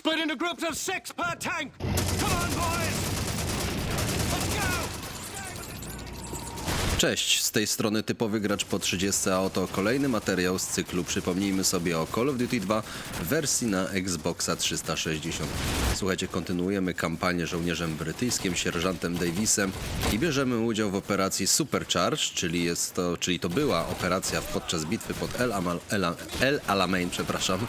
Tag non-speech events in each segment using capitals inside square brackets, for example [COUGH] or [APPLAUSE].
Split into groups of six per tank. Come on, boys. Cześć, z tej strony typowy gracz po 30, a oto kolejny materiał z cyklu Przypomnijmy sobie o Call of Duty 2 w wersji na Xboxa 360. Słuchajcie, kontynuujemy kampanię żołnierzem brytyjskim, sierżantem Davisem i bierzemy udział w operacji Supercharge, czyli, jest to, czyli to była operacja podczas bitwy pod El, Amal, El, El Alamein, przepraszam,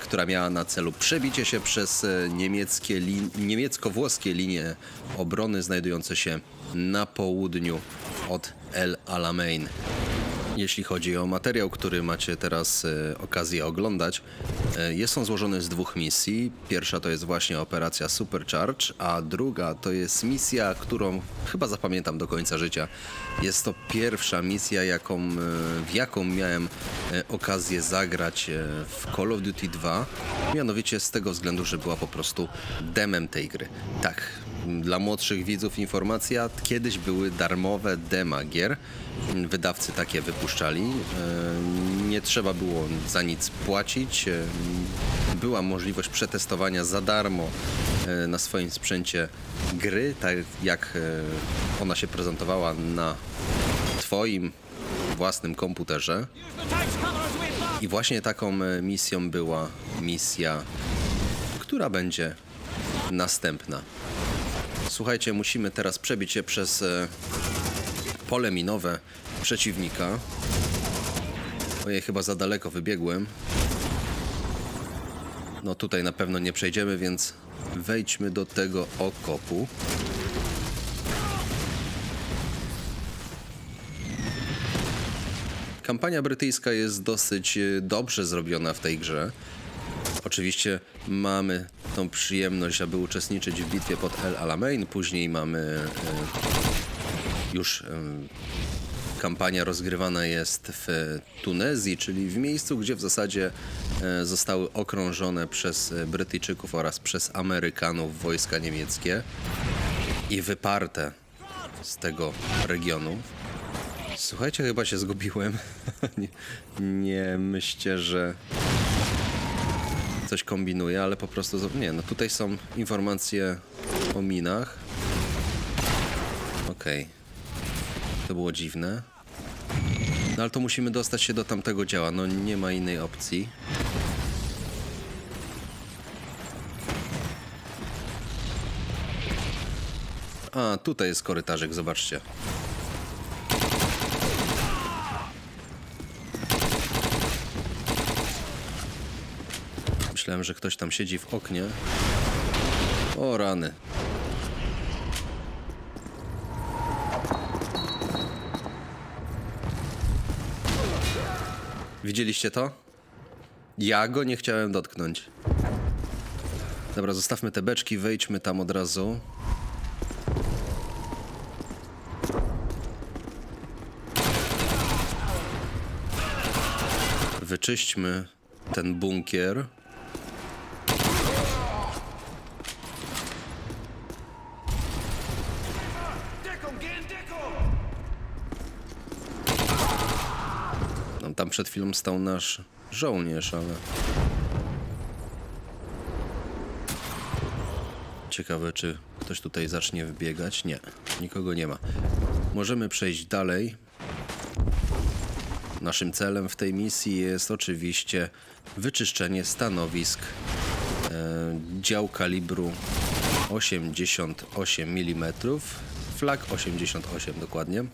która miała na celu przebicie się przez e, niemieckie niemiecko-włoskie linie obrony znajdujące się na południu od El Alamein. Jeśli chodzi o materiał, który macie teraz e, okazję oglądać, e, jest on złożony z dwóch misji. Pierwsza to jest właśnie operacja Supercharge, a druga to jest misja, którą chyba zapamiętam do końca życia. Jest to pierwsza misja, jaką, e, w jaką miałem e, okazję zagrać e, w Call of Duty 2. Mianowicie z tego względu, że była po prostu demem tej gry. Tak, dla młodszych widzów informacja, kiedyś były darmowe dema gier. Wydawcy takie wypuszczali. E, Nie trzeba było za nic płacić. E, Była możliwość przetestowania za darmo e, na swoim sprzęcie gry, tak jak ona się prezentowała na Twoim własnym komputerze. I właśnie taką misją była misja, która będzie następna. Słuchajcie, musimy teraz przebić się przez e, pole minowe przeciwnika. Ojej, chyba za daleko wybiegłem. No tutaj na pewno nie przejdziemy, więc wejdźmy do tego okopu. Kampania brytyjska jest dosyć e, dobrze zrobiona w tej grze. Oczywiście mamy tą przyjemność, aby uczestniczyć w bitwie pod El Alamein. Później mamy e, już kampania rozgrywana jest w Tunezji, czyli w miejscu, gdzie w zasadzie e, zostały okrążone przez Brytyjczyków oraz przez Amerykanów wojska niemieckie i wyparte z tego regionu. Słuchajcie, chyba się zgubiłem. [LAUGHS] nie, nie myślcie, że coś kombinuję, ale po prostu. Nie, no tutaj są informacje o minach. Okej. To było dziwne. No ale to musimy dostać się do tamtego działa. No nie ma innej opcji. A, tutaj jest korytarzyk, zobaczcie. Myślałem, że ktoś tam siedzi w oknie. O rany. Widzieliście to? Ja go nie chciałem dotknąć. Dobra, zostawmy te beczki, wejdźmy tam od razu. Wyczyśćmy ten bunkier. Przed chwilą stał nasz żołnierz, ale. Ciekawe, czy ktoś tutaj zacznie wbiegać. Nie, nikogo nie ma. Możemy przejść dalej. Naszym celem w tej misji jest oczywiście wyczyszczenie stanowisk e, dział kalibru 88 mm, flag 88 dokładnie.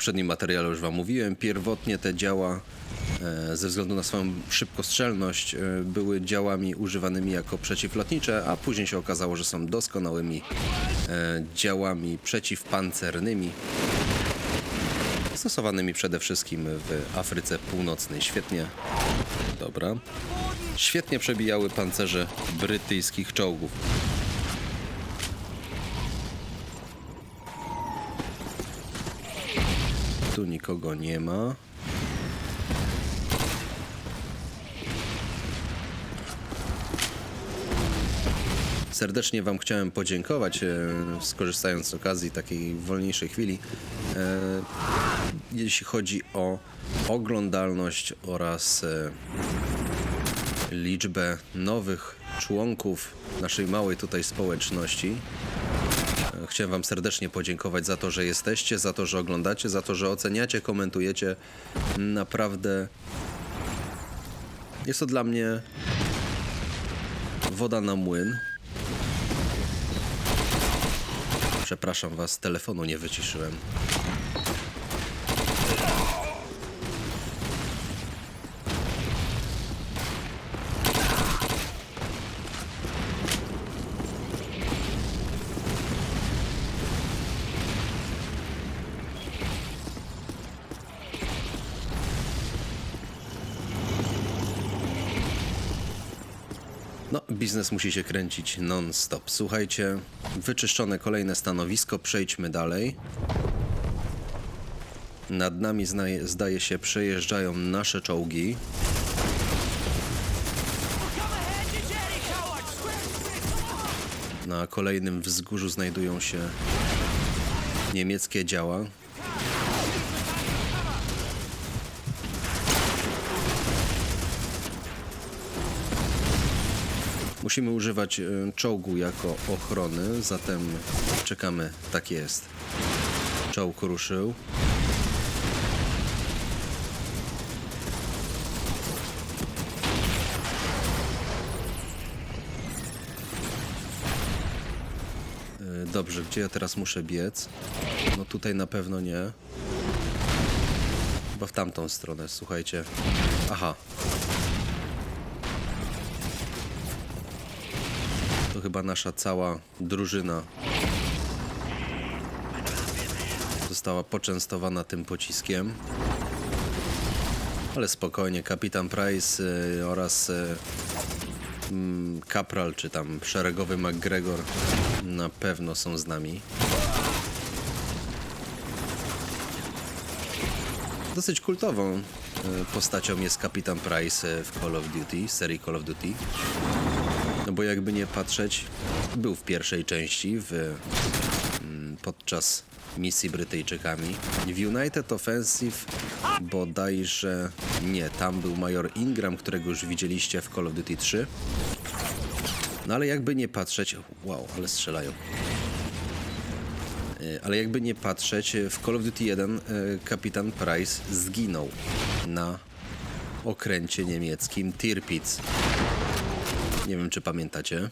Poprzednim materiale już Wam mówiłem, pierwotnie te działa e, ze względu na swoją szybkostrzelność e, były działami używanymi jako przeciwlotnicze, a później się okazało, że są doskonałymi e, działami przeciwpancernymi stosowanymi przede wszystkim w Afryce Północnej. Świetnie, dobra, świetnie przebijały pancerze brytyjskich czołgów. Tu nikogo nie ma. Serdecznie Wam chciałem podziękować, e, skorzystając z okazji takiej wolniejszej chwili, e, jeśli chodzi o oglądalność oraz e, liczbę nowych członków naszej małej tutaj społeczności. Chciałem Wam serdecznie podziękować za to, że jesteście, za to, że oglądacie, za to, że oceniacie, komentujecie. Naprawdę jest to dla mnie woda na młyn. Przepraszam Was, telefonu nie wyciszyłem. Biznes musi się kręcić non-stop. Słuchajcie, wyczyszczone kolejne stanowisko, przejdźmy dalej. Nad nami zdaje się przejeżdżają nasze czołgi. Na kolejnym wzgórzu znajdują się niemieckie działa. Musimy używać e, czołgu jako ochrony, zatem czekamy. Tak jest. Czołg ruszył. E, Dobrze, gdzie ja teraz muszę biec? No tutaj na pewno nie. Chyba w tamtą stronę, słuchajcie. Aha, Chyba nasza cała drużyna została poczęstowana tym pociskiem. Ale spokojnie, kapitan Price y, oraz y, mm, kapral, czy tam szeregowy McGregor na pewno są z nami. Dosyć kultową y, postacią jest kapitan Price w Call of Duty, serii Call of Duty. No bo jakby nie patrzeć, był w pierwszej części w, mm, podczas misji Brytyjczykami. W United Offensive bodajże nie, tam był major Ingram, którego już widzieliście w Call of Duty 3. No ale jakby nie patrzeć, wow, ale strzelają. E, Ale jakby nie patrzeć, w Call of Duty 1 e, kapitan Price zginął na okręcie niemieckim Tirpitz. Nie wiem, czy pamiętacie.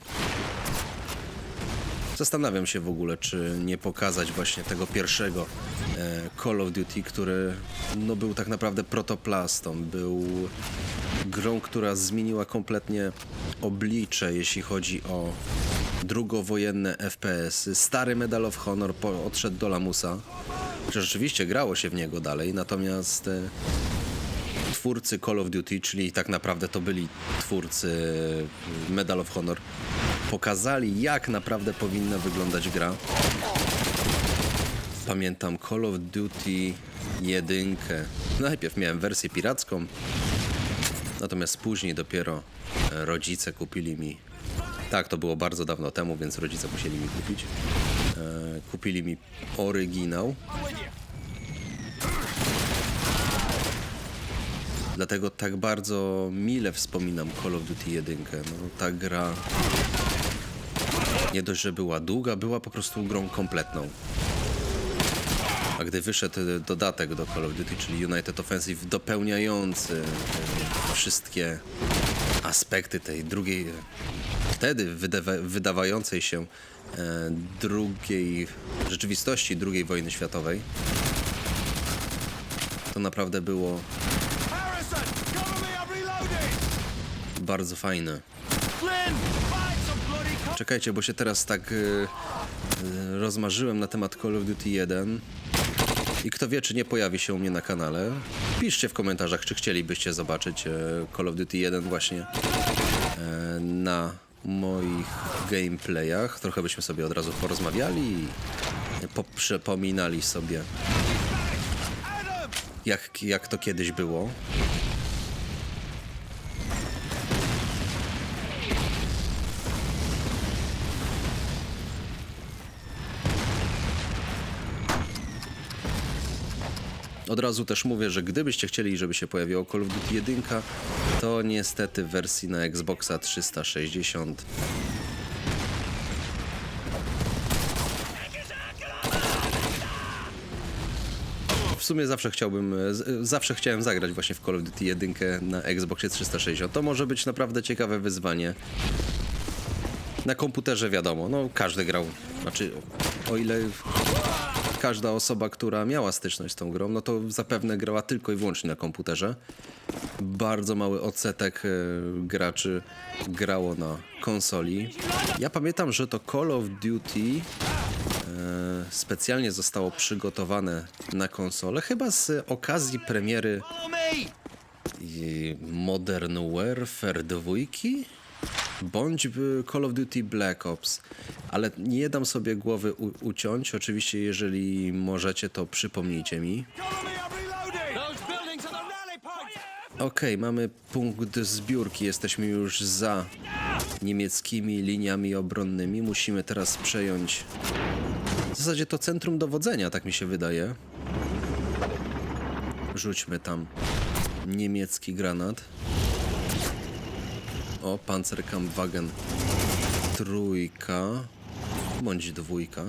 Zastanawiam się w ogóle, czy nie pokazać właśnie tego pierwszego e, Call of Duty, który no, był tak naprawdę protoplastą. Był grą, która zmieniła kompletnie oblicze, jeśli chodzi o drugowojenne FPS. Stary Medal of Honor odszedł do lamusa. Rzeczywiście grało się w niego dalej, natomiast e, twórcy Call of Duty, czyli tak naprawdę to byli twórcy Medal of Honor, pokazali jak naprawdę powinna wyglądać gra. Pamiętam Call of Duty 1. Najpierw miałem wersję piracką, natomiast później dopiero e, rodzice kupili mi. Tak, to było bardzo dawno temu, więc rodzice musieli mi kupić. E, kupili mi oryginał. Dlatego tak bardzo mile wspominam Call of Duty 1. No, ta gra nie dość, że była długa, była po prostu grą kompletną. A gdy wyszedł dodatek do Call of Duty, czyli United Offensive, dopełniający e, wszystkie aspekty tej drugiej, wtedy wydawa- wydawającej się e, drugiej rzeczywistości II wojny światowej, to naprawdę było bardzo fajne. Czekajcie, bo się teraz tak y, y, rozmarzyłem na temat Call of Duty 1. I kto wie, czy nie pojawi się u mnie na kanale. Piszcie w komentarzach, czy chcielibyście zobaczyć e, Call of Duty 1 właśnie e, na moich gameplayach. Trochę byśmy sobie od razu porozmawiali i poprzypominali sobie, jak, jak to kiedyś było. Od razu też mówię, że gdybyście chcieli, żeby się pojawiło Call of Duty 1, to niestety w wersji na Xboxa 360 w sumie zawsze chciałbym, zawsze chciałem zagrać właśnie w Call of Duty 1 na Xboxie 360. To może być naprawdę ciekawe wyzwanie. Na komputerze wiadomo, no każdy grał, znaczy o ile każda osoba, która miała styczność z tą grą, no to zapewne grała tylko i wyłącznie na komputerze. Bardzo mały odsetek e, graczy grało na konsoli. Ja pamiętam, że to Call of Duty e, specjalnie zostało przygotowane na konsolę, chyba z okazji premiery Modern Warfare 2 bądź Call of Duty Black Ops, ale nie dam sobie głowy uciąć. Oczywiście, jeżeli możecie, to przypomnijcie mi. Okej, mamy punkt zbiórki. Jesteśmy już za niemieckimi liniami obronnymi. Musimy teraz przejąć w zasadzie to centrum dowodzenia, tak mi się wydaje. Rzućmy tam niemiecki granat. O, Panzerkampfwagen trójka, bądź dwójka.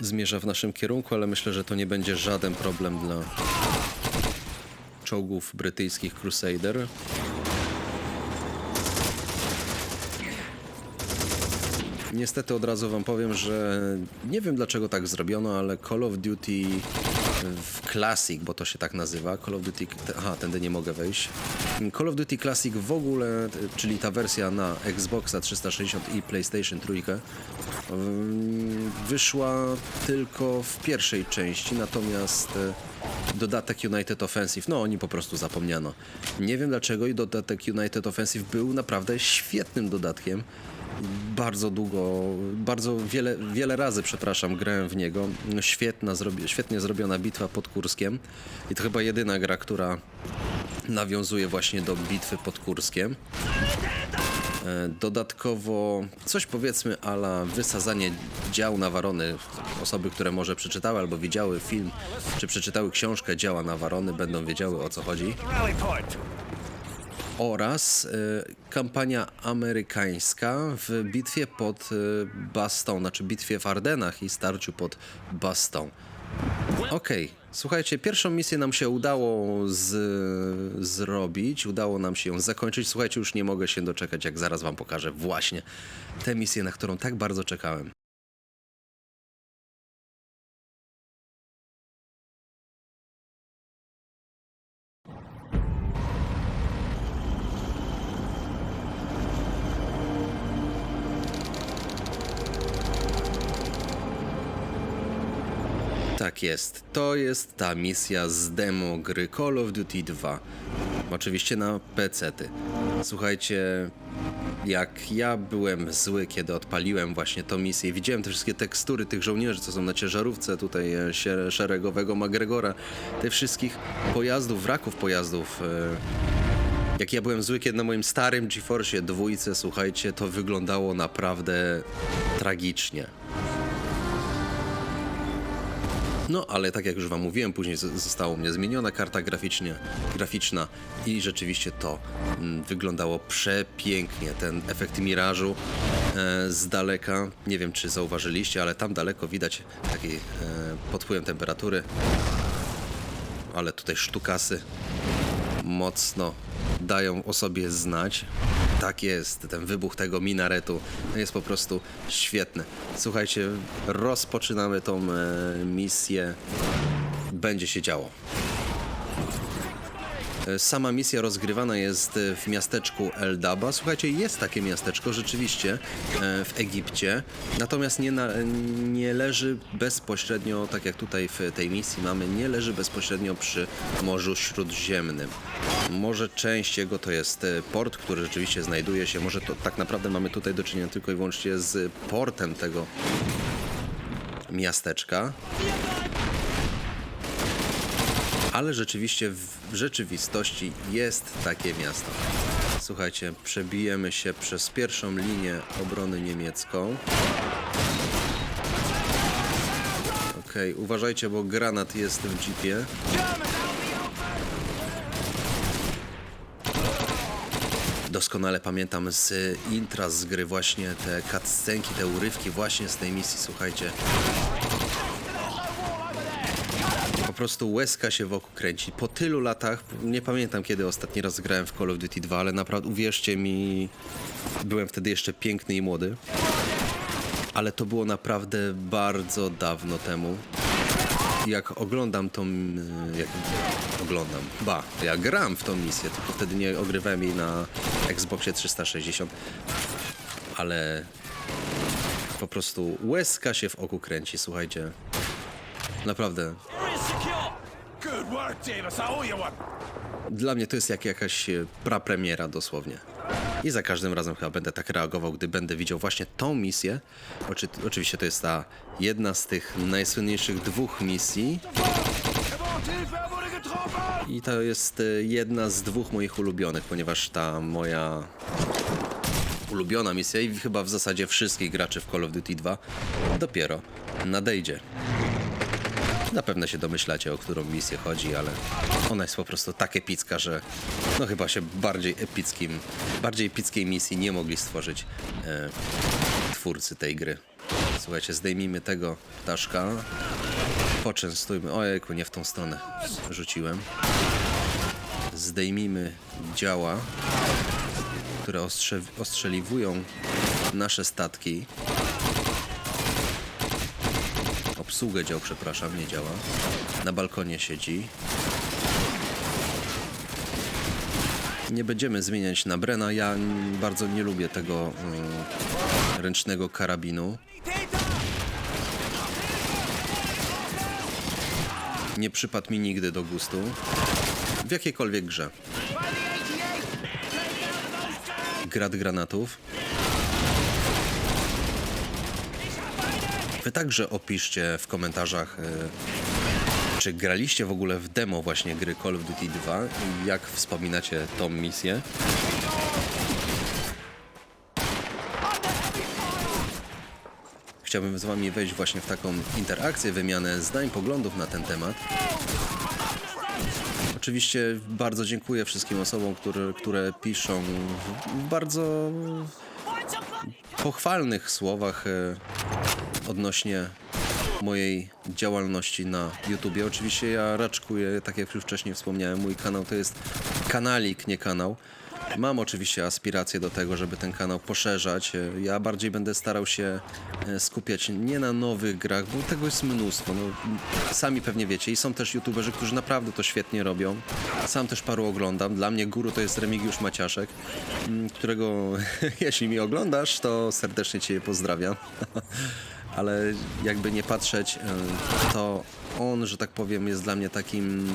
zmierza w naszym kierunku, ale myślę, że to nie będzie żaden problem dla czołgów brytyjskich Crusader. Niestety od razu wam powiem, że nie wiem dlaczego tak zrobiono, ale Call of Duty w Classic, bo to się tak nazywa, Call of Duty, aha, tędy nie mogę wejść. Call of Duty Classic w ogóle, czyli ta wersja na Xboxa 360 i PlayStation 3, ym, wyszła tylko w pierwszej części, natomiast e, dodatek United Offensive, no oni po prostu zapomniano. Nie wiem dlaczego i dodatek United Offensive był naprawdę świetnym dodatkiem. Bardzo długo, bardzo wiele, wiele razy, przepraszam, grałem w niego. Świetna, świetnie zrobiona bitwa pod Kurskiem. I to chyba jedyna gra, która nawiązuje właśnie do bitwy pod Kurskiem. E, Dodatkowo coś powiedzmy ala wysadzanie dział Nawarony. Osoby, które może przeczytały albo widziały film, czy przeczytały książkę Działa Nawarony, będą wiedziały o co chodzi. Oraz e, kampania amerykańska w bitwie pod e, Bastogne, znaczy bitwie w Ardenach i starciu pod Bastogne. Okej, słuchajcie, pierwszą misję nam się udało z, zrobić, udało nam się ją zakończyć. Słuchajcie, już nie mogę się doczekać, jak zaraz wam pokażę właśnie tę misję, na którą tak bardzo czekałem. Tak jest. To jest ta misja z demo gry Call of Duty 2. Oczywiście na PC-ty. Słuchajcie, jak ja byłem zły, kiedy odpaliłem właśnie tą misję, widziałem te wszystkie tekstury tych żołnierzy, co są na ciężarówce tutaj e, szeregowego McGregora, tych wszystkich pojazdów, wraków pojazdów. e, Jak ja byłem zły, kiedy na moim starym GeForce dwójce, słuchajcie, to wyglądało naprawdę tragicznie. No, ale tak jak już wam mówiłem, później została mnie zmieniona karta graficznie, graficzna i rzeczywiście to mm, wyglądało przepięknie. Ten efekt mirażu e, z daleka, nie wiem czy zauważyliście, ale tam daleko widać taki e, pod wpływem temperatury, ale tutaj sztukasy mocno dają o sobie znać. Tak jest, ten wybuch tego minaretu jest po prostu świetny. Słuchajcie, rozpoczynamy tą e, misję. Będzie się działo. Sama misja rozgrywana jest e, w miasteczku Eldaba. Słuchajcie, jest takie miasteczko rzeczywiście e, w Egipcie, natomiast nie, na, nie leży bezpośrednio, tak jak tutaj w tej misji mamy, nie leży bezpośrednio przy Morzu Śródziemnym. Może część jego to jest e, port, który rzeczywiście znajduje się, może to tak naprawdę mamy tutaj do czynienia tylko i wyłącznie z portem tego miasteczka ale rzeczywiście w rzeczywistości jest takie miasto. Słuchajcie, przebijemy się przez pierwszą linię obrony niemiecką. Okej, uważajcie, bo granat jest w jeepie. Doskonale pamiętam z intra z gry właśnie te cutscenki, te urywki właśnie z tej misji, słuchajcie. Prostu łezka się wokół kręci. Po tylu latach, nie pamiętam kiedy ostatni raz grałem w Call of Duty 2, ale naprawdę uwierzcie mi, byłem wtedy jeszcze piękny i młody. Ale to było naprawdę bardzo dawno temu. Jak oglądam tą. y, Jak oglądam. Ba, ja gram w tą misję, tylko wtedy nie ogrywałem jej na Xboxie 360. Ale po prostu łezka się w oku kręci, słuchajcie. Naprawdę. Dla mnie to jest jak jakaś e, prapremiera dosłownie. I za każdym razem chyba będę tak reagował, gdy będę widział właśnie tą misję. Oczy, oczywiście to jest ta jedna z tych najsłynniejszych dwóch misji. I to jest e, jedna z dwóch moich ulubionych, ponieważ ta moja ulubiona misja i chyba w zasadzie wszystkich graczy w Call of Duty 2 dopiero nadejdzie. Zapewne się domyślacie, o którą misję chodzi, ale ona jest po prostu tak epicka, że no chyba się bardziej epickim, bardziej epickiej misji nie mogli stworzyć e, twórcy tej gry. Słuchajcie, zdejmijmy tego ptaszka, poczęstujmy, ojejku, nie w tą stronę rzuciłem. Zdejmijmy działa, które ostrze, ostrzeliwują nasze statki. Obsługę dział, przepraszam, nie działa. Na balkonie siedzi. Nie będziemy zmieniać na Brena. Ja bardzo nie lubię tego mm, ręcznego karabinu. Nie przypadł mi nigdy do gustu. W jakiejkolwiek grze. Grad granatów. Wy także opiszcie w komentarzach, e, czy graliście w ogóle w demo właśnie gry Call of Duty 2 i jak wspominacie tą misję. Chciałbym z wami wejść właśnie w taką interakcję, wymianę zdań, poglądów na ten temat. Oczywiście bardzo dziękuję wszystkim osobom, które, które piszą w- bardzo pochwalnych słowach e, odnośnie mojej działalności na YouTubie. Oczywiście ja raczkuję, tak jak już wcześniej wspomniałem, mój kanał to jest kanalik, nie kanał. Mam oczywiście aspiracje do tego, żeby ten kanał poszerzać. Ja bardziej będę starał się e, skupiać nie na nowych grach, bo tego jest mnóstwo. No, sami pewnie wiecie. I są też youtuberzy, którzy naprawdę to świetnie robią. Sam też paru oglądam. Dla mnie guru to jest Remigiusz Maciaszek, m, którego [LAUGHS] jeśli mi oglądasz, to serdecznie Cię pozdrawiam. [LAUGHS] Ale jakby nie patrzeć, e, to on, że tak powiem, jest dla mnie takim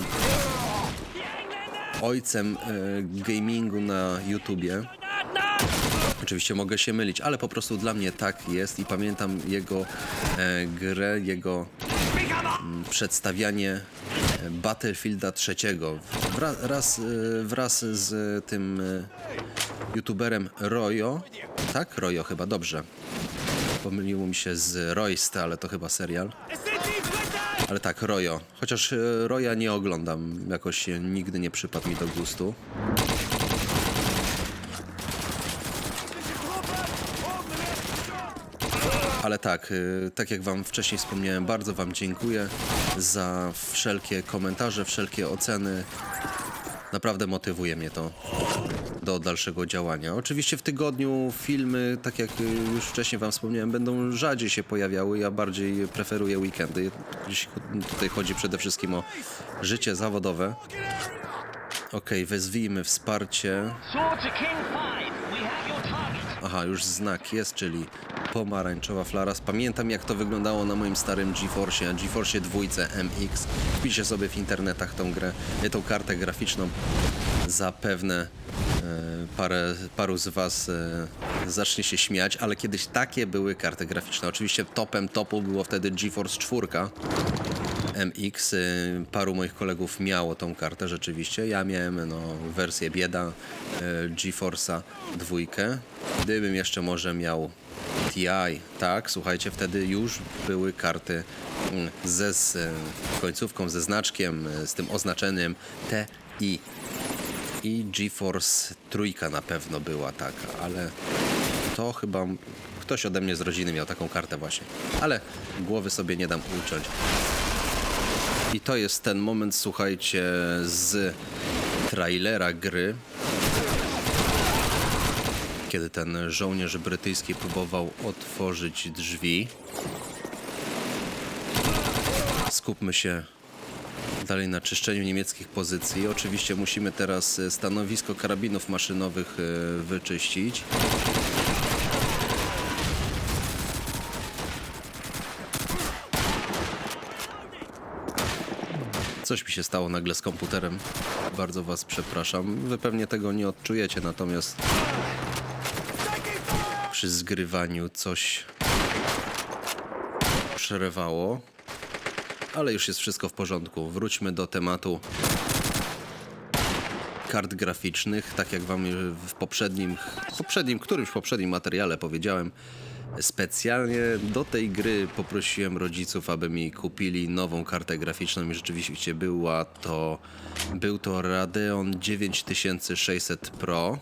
ojcem e, gamingu na YouTubie. Oczywiście mogę się mylić, ale po prostu dla mnie tak jest i pamiętam jego e, grę, jego mm, przedstawianie Battlefielda trzeciego wraz, raz, wraz z tym youtuberem Royo. Tak? Royo chyba, dobrze. Pomyliło mi się z Royst, ale to chyba serial. Ale tak, Royo. Chociaż e, Roya nie oglądam, jakoś nigdy nie przypadł mi do gustu. Ale tak, y, tak jak Wam wcześniej wspomniałem, bardzo Wam dziękuję za wszelkie komentarze, wszelkie oceny. Naprawdę motywuje mnie to do dalszego działania. Oczywiście w tygodniu filmy, tak jak już wcześniej Wam wspomniałem, będą rzadziej się pojawiały. Ja bardziej preferuję weekendy. Jeśli tutaj chodzi przede wszystkim o życie zawodowe. Okej, wezwijmy wsparcie. Sword to King 5. We have your target. Aha, już znak jest, czyli pomarańczowa flara. Pamiętam jak to wyglądało na moim starym GeForce, GeForce 2 MX. Wpiszcie sobie w internetach tą grę, tą kartę graficzną. Zapewne parę, paru z Was e, zacznie się śmiać, ale kiedyś takie były karty graficzne. Oczywiście topem topu było wtedy GeForce 4 MX. Y, Paru moich kolegów miało tą kartę rzeczywiście. Ja miałem no, wersję bieda GeForce'a dwójkę. Gdybym jeszcze może miał TI, tak, słuchajcie, wtedy już były karty mm, ze z końcówką, ze znaczkiem, z tym oznaczeniem TI. I GeForce trójka na pewno była taka, ale to chyba ktoś ode mnie z rodziny miał taką kartę właśnie. Ale głowy sobie nie dam uciąć. I to jest ten moment, słuchajcie, z trailera gry, kiedy ten żołnierz brytyjski próbował otworzyć drzwi. Skupmy się dalej na czyszczeniu niemieckich pozycji. Oczywiście musimy teraz e, stanowisko karabinów maszynowych e, wyczyścić. Coś mi się stało nagle z komputerem. Bardzo was przepraszam. Wy pewnie tego nie odczujecie, natomiast przy zgrywaniu coś przerywało. Ale już jest wszystko w porządku. Wróćmy do tematu kart graficznych. Tak jak wam w poprzednim, poprzednim, którymś poprzednim materiale powiedziałem, specjalnie do tej gry poprosiłem rodziców, aby mi kupili nową kartę graficzną i rzeczywiście była to, był to Radeon 9600 Pro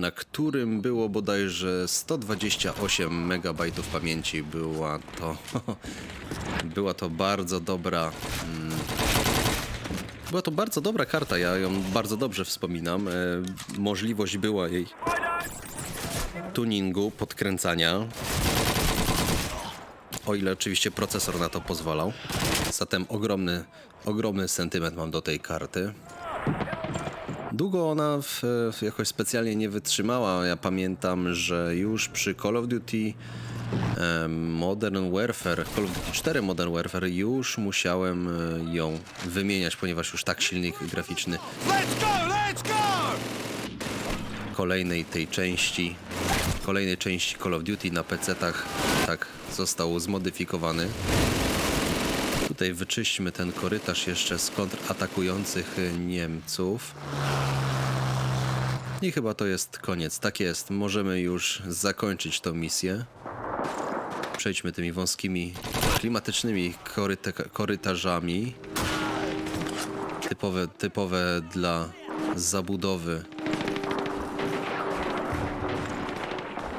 na którym było bodajże 128 MB pamięci. Była to, [LAUGHS] była to bardzo dobra. mm, Była to bardzo dobra karta, ja ją bardzo dobrze wspominam. E, możliwość była jej tuningu, podkręcania. O ile oczywiście procesor na to pozwalał. Zatem ogromny, ogromny sentyment mam do tej karty. Długo ona w, w jakoś specjalnie nie wytrzymała. Ja pamiętam, że już przy Call of Duty Modern Warfare, Call of Duty 4 Modern Warfare już musiałem e, ją wymieniać, ponieważ już tak silnik graficzny Let's go! Let's go! kolejnej tej części, kolejnej części Call of Duty na PC-tach tak został zmodyfikowany. Tutaj wyczyśćmy ten korytarz jeszcze z kontratakujących Niemców. I chyba to jest koniec. Tak jest, możemy już zakończyć tą misję. Przejdźmy tymi wąskimi, klimatycznymi koryte- korytarzami. Typowe, typowe dla zabudowy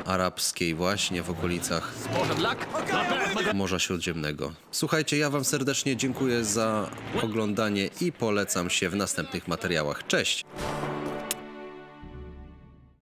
arabskiej właśnie w okolicach Morza Śródziemnego. Słuchajcie, ja wam serdecznie dziękuję za oglądanie i polecam się w następnych materiałach. Cześć!